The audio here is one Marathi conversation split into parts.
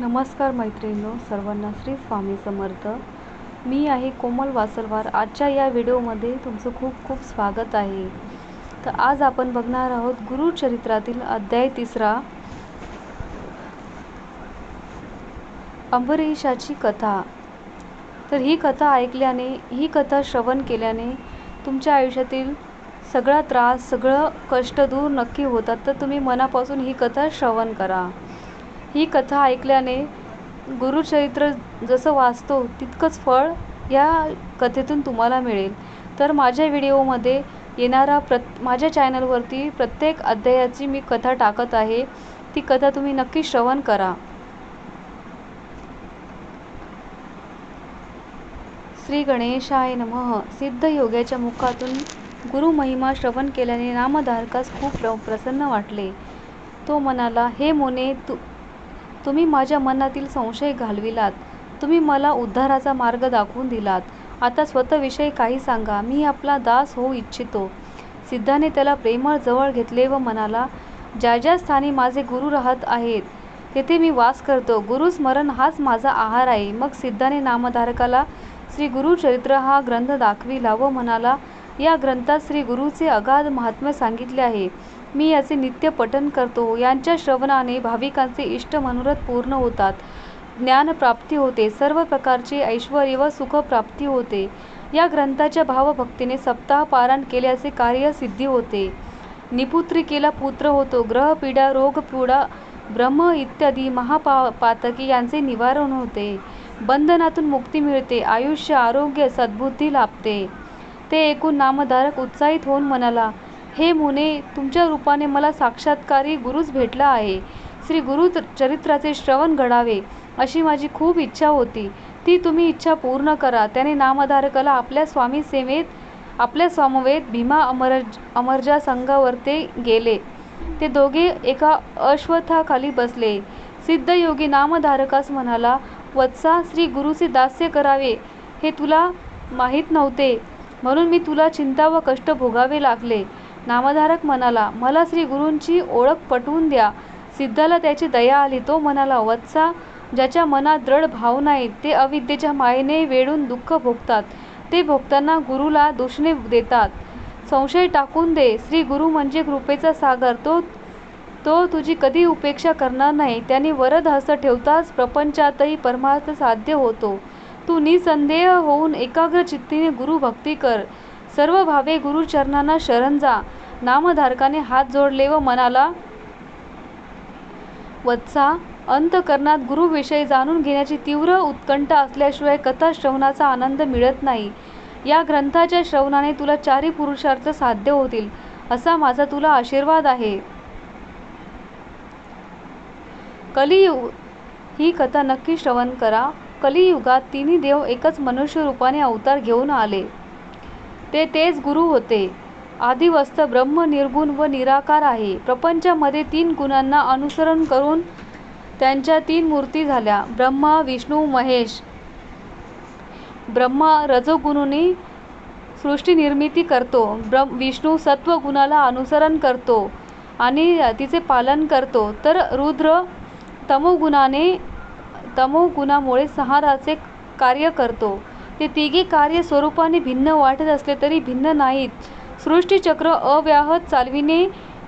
नमस्कार मैत्रिणींनो सर्वांना श्री स्वामी समर्थ. मी आहे कोमल वासलवार आजच्या या व्हिडिओमध्ये तुमचं खूप खूप स्वागत आहे. तर आज आपण बघणार आहोत गुरुचरित्रातील अध्याय तिसरा. अंबरीशाची कथा. तर ही कथा ऐकल्याने ही कथा श्रवण केल्याने तुमच्या आयुष्यातील सगळा त्रास सगळं कष्ट दूर नक्की होतात. तर तुम्ही मनापासून ही कथा श्रवण करा. ही कथा ऐकल्याने गुरुचरित्र जसं वाचतो तितकंच फळ या कथेतून तुम्हाला मिळेल. तर माझ्या व्हिडिओमध्ये येणारा प्रत माझ्या चॅनलवरती प्रत्येक अध्यायाची मी कथा टाकत आहे. ती कथा तुम्ही नक्की श्रवण करा. श्री गणेशाय नमः. सिद्ध योग्याच्या मुखातून गुरुमहिमा श्रवण केल्याने नामधारकास खूप प्र प्रसन्न वाटले. तो म्हणाला हे मोने तू तुम्ही माझ्या मनातील संशय घालविलात. तुम्ही मला उद्धाराचा मार्ग दाखवून दिलात. आता स्वतःविषयी काही सांगा. मी आपला दास होऊ इच्छितो. सिद्धाने त्याला प्रेमळ जवळ घेतले व म्हणाला ज्या ज्या स्थानी माझे गुरु राहत आहेत तेथे मी वास करतो. गुरुस्मरण हाच माझा आहार आहे. मग सिद्धाने नामधारकाला श्री गुरुचरित्र हा ग्रंथ दाखविला व म्हणाला या ग्रंथात श्री गुरुचे अगाध महात्म्य सांगितले आहे. मी याचे नित्य पठन करतो. यांच्या श्रवणाने भाविकांचे इष्ट मनोरथ पूर्ण होतात. ज्ञानप्राप्ती होते. सर्व प्रकारचे ऐश्वर व सुखप्राप्ती होते. या ग्रंथाच्या भावभक्तीने सप्ताह पारायण केल्याचे कार्य सिद्धी होते. निपुत्रिकेला पुत्र होतो. ग्रहपीडा रोगपीडा ब्रह्म इत्यादी महापा पातकी यांचे निवारण होते. बंधनातून मुक्ती मिळते. आयुष्य आरोग्य सद्बुद्धी लाभते. ते ऐकून नामधारक उत्साहित होऊन म्हणाला हे मुने तुमच्या रूपाने मला साक्षात्कारी गुरुच भेटला आहे. श्री गुरु चरित्राचे श्रवण घडावे अशी माझी खूप इच्छा होती. ती तुम्ही इच्छा पूर्ण करा त्याने नामधारकाला आपल्या स्वामी सेवेत आपल्या समवेत भीमा अमरज अमरजा संघावर ते गेले. ते दोघे एका अश्वत्थाखाली बसले. सिद्धयोगी नामधारकास म्हणाला वत्सा श्री गुरुचे दास्य करावे. हे तुला माहीत नव्हते. म्हणून मी तुला चिंता व कष्ट भोगावे लागले. नामधारक म्हणाला मला श्री गुरूंची ओळख पटवून द्या. सिद्धाला त्याची दया आली. तो म्हणाला वत्सा ज्याच्या मनात दृढ भाव आहेत ते अविद्येच्या मायेने वेळून दुःख भोगतात. ते भोगताना गुरुला दोषणे देतात. संशय टाकून दे. श्री गुरु म्हणजे कृपेचा सागर. तो तो तुझी कधी उपेक्षा करणार नाही. त्याने वरद हस्त ठेवताच प्रपंचातही परमार्थ साध्य होतो. तू निसंदेह होऊन एकाग्र चित्तीने गुरु भक्ती कर. सर्व भावे गुरुचरणांना शरण जा. नामधारकाने हात जोडले व मनाला वत्सा. अंतकरणात गुरुविषयी जाणून घेण्याची तीव्र उत्कंठा असल्याशिवाय कथा श्रवणाचा आनंद मिळत नाही. या ग्रंथाच्या श्रवणाने तुला चारी पुरुषार्थ साध्य होतील असा माझा तुला आशीर्वाद आहे. कलियुग ही कथा नक्की श्रवण करा. कलियुगात तिन्ही देव एकच मनुष्य रूपाने अवतार घेऊन आले. ते तेच गुरु होते. आदिवस्त ब्रह्म निर्गुण व निराकार आहे. प्रपंचामध्ये तीन गुणांना अनुसरण करून त्यांच्या तीन मूर्ती झाल्या. ब्रह्मा विष्णू महेश. ब्रह्मा रजोगुणुनी सृष्टी निर्मिती करतो. ब्रह्म विष्णू सत्वगुणाला अनुसरण करतो आणि तिचे पालन करतो. तर रुद्र तमोगुणाने तमोगुणामुळे संहाराचे कार्य करतो. ते तिघे कार्य स्वरूपाने भिन्न वाटत असले तरी भिन्न नाहीत. सृष्टीचक्र अव्याहत चालविणे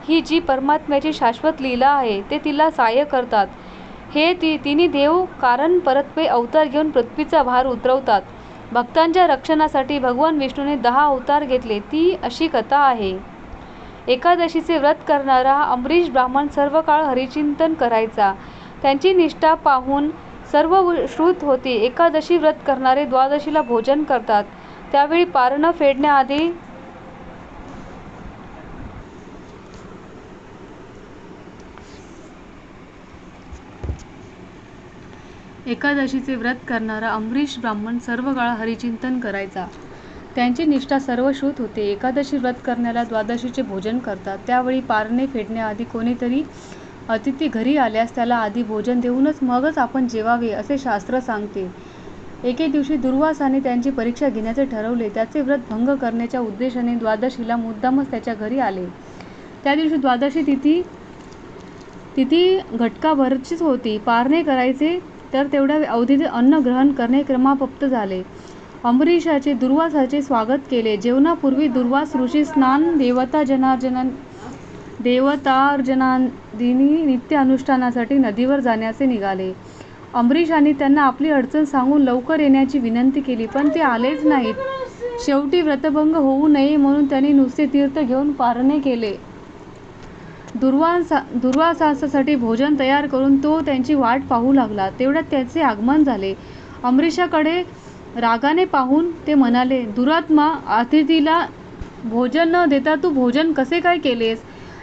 ही जी परमात्म्याची शाश्वत लीला आहे ते तिला सहाय्य करतात. हे ती तिन्ही देव कारण परत्वे अवतार घेऊन पृथ्वीचा भार उतरवतात. भक्तांच्या रक्षणासाठी भगवान विष्णूने दहा अवतार घेतले ती अशी कथा आहे. एकादशीचे व्रत करणारा अमरीश ब्राह्मण सर्व काळ हरिचिंतन करायचा. त्यांची निष्ठा पाहून सर्व श्रुत होती. एकादशी व्रत करणारे द्वादशीला भोजन करतात. त्यावेळी पारणं फेडण्याआधी एकादशीचे व्रत करणारा अमरीश ब्राह्मण सर्व काळ हरिचिंतन करायचा. त्यांची निष्ठा सर्व श्रुत होते. एकादशी व्रत करण्याला द्वादशीचे भोजन करतात. त्यावेळी पारणे फेडण्याआधी कोणीतरी अतिथी घरी आल्यास त्याला आधी भोजन देऊनच मगच आपण जेवावे असे शास्त्र सांगते. एके दिवशी दुर्वासाने त्यांची परीक्षा घेण्याचे ठरवले. त्याचे व्रत भंग करण्याच्या उद्देशाने द्वादशीला मुद्दामच त्याच्या घरी आले. त्या दिवशी द्वादशी तिथी तिथी घटकाभरचीच होती. पारणे करायचे तर तेवढ्या अवधीत अन्न ग्रहण करणे क्रमापप्त झाले. अंबरीषाचे दुर्वासाचे स्वागत केले. जेवणापूर्वी दुर्वास ऋषी स्नान देवता जनार्जना देवतार्जनादिनी नित्य अनुष्ठानासाठी नदीवर जाण्याचे निघाले. अंबरीशाने त्यांना आपली अडचण सांगून लवकर येण्याची विनंती केली पण ते आलेच नाहीत. शेवटी व्रतभंग होऊ नये म्हणून त्यांनी नुसते तीर्थ घेऊन पारणे केले. दुर्वासा दुर्वासासाठी भोजन तयार करून तो त्यांची वाट पाहू लागला. तेवढ्यात त्याचे आगमन झाले. अमरीशाकडे रागाने पाहून ते म्हणाले दुरात्मा अतिथीला भोजन न देता तू भोजन कसे काय केलेस?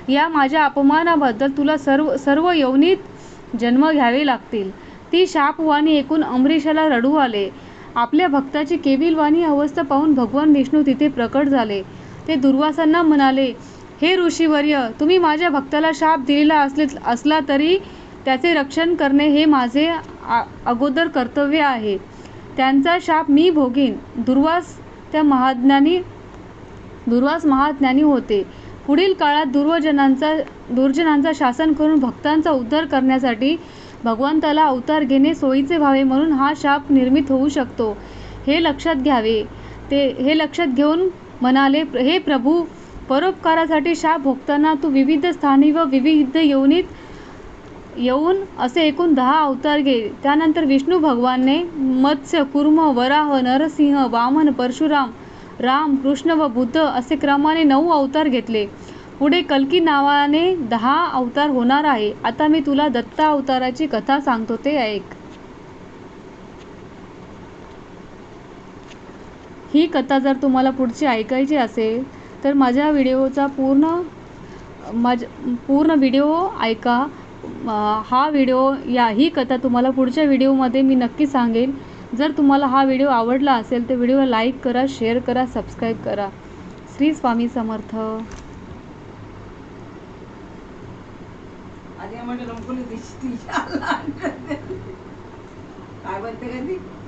या माझ्या अपमानाबद्दल तुला सर्व सर्व यवनीत जन्म घ्यावे लागतील. ती शापवाणी ऐकून अमरीशाला रडू आले. आपल्या भक्ताची केविलवाणी अवस्था पाहून भगवान विष्णू तिथे प्रकट झाले. ते दुर्वासांना म्हणाले हे ऋषीवर्य तुम्ही माझ्या भक्ताला शाप दिलेला असले असला तरी त्याचे रक्षण करणे हे माझे आ अगोदर कर्तव्य आहे. त्यांचा शाप मी भोगीन. दुर्वास त्या महाज्ञानी दुर्वास महाज्ञानी होते. पुढील काळात दुर्वजनांचा दुर्जनांचा शासन करून भक्तांचा उद्धार करण्यासाठी भगवंताला अवतार घेणे सोयीचे व्हावे म्हणून हा शाप निर्मित होऊ शकतो. हे लक्षात घ्यावे. ते हे लक्षात घेऊन म्हणाले हे प्रभू परोपकारासाठी शाप भोगताना तू विविध स्थानी व विविध योनीत येऊन असे एकूण दहा अवतार घे. त्यानंतर विष्णू भगवानने मत्स्य कुर्म वराह नरसिंह वामन परशुराम राम कृष्ण व बुद्ध असे क्रमाने नऊ अवतार घेतले. पुढे कल्की नावाने दहा अवतार होणार आहे. आता मी तुला दत्ता अवताराची कथा सांगतो ते ऐक. ही कथा जर तुम्हाला पुढची ऐकायची असेल तर माझ्या व्हिडिओचा पूर्ण माझ पूर्ण व्हिडिओ ऐका. हा व्हिडिओ या ही कथा तुम्हाला पुढच्या व्हिडिओमध्ये मी नक्की सांगेन. जर तुम्हाला हा व्हिडिओ आवडला असेल तर व्हिडिओला लाईक करा शेअर करा सबस्क्राईब करा. श्री स्वामी समर्थ. काय म्हणते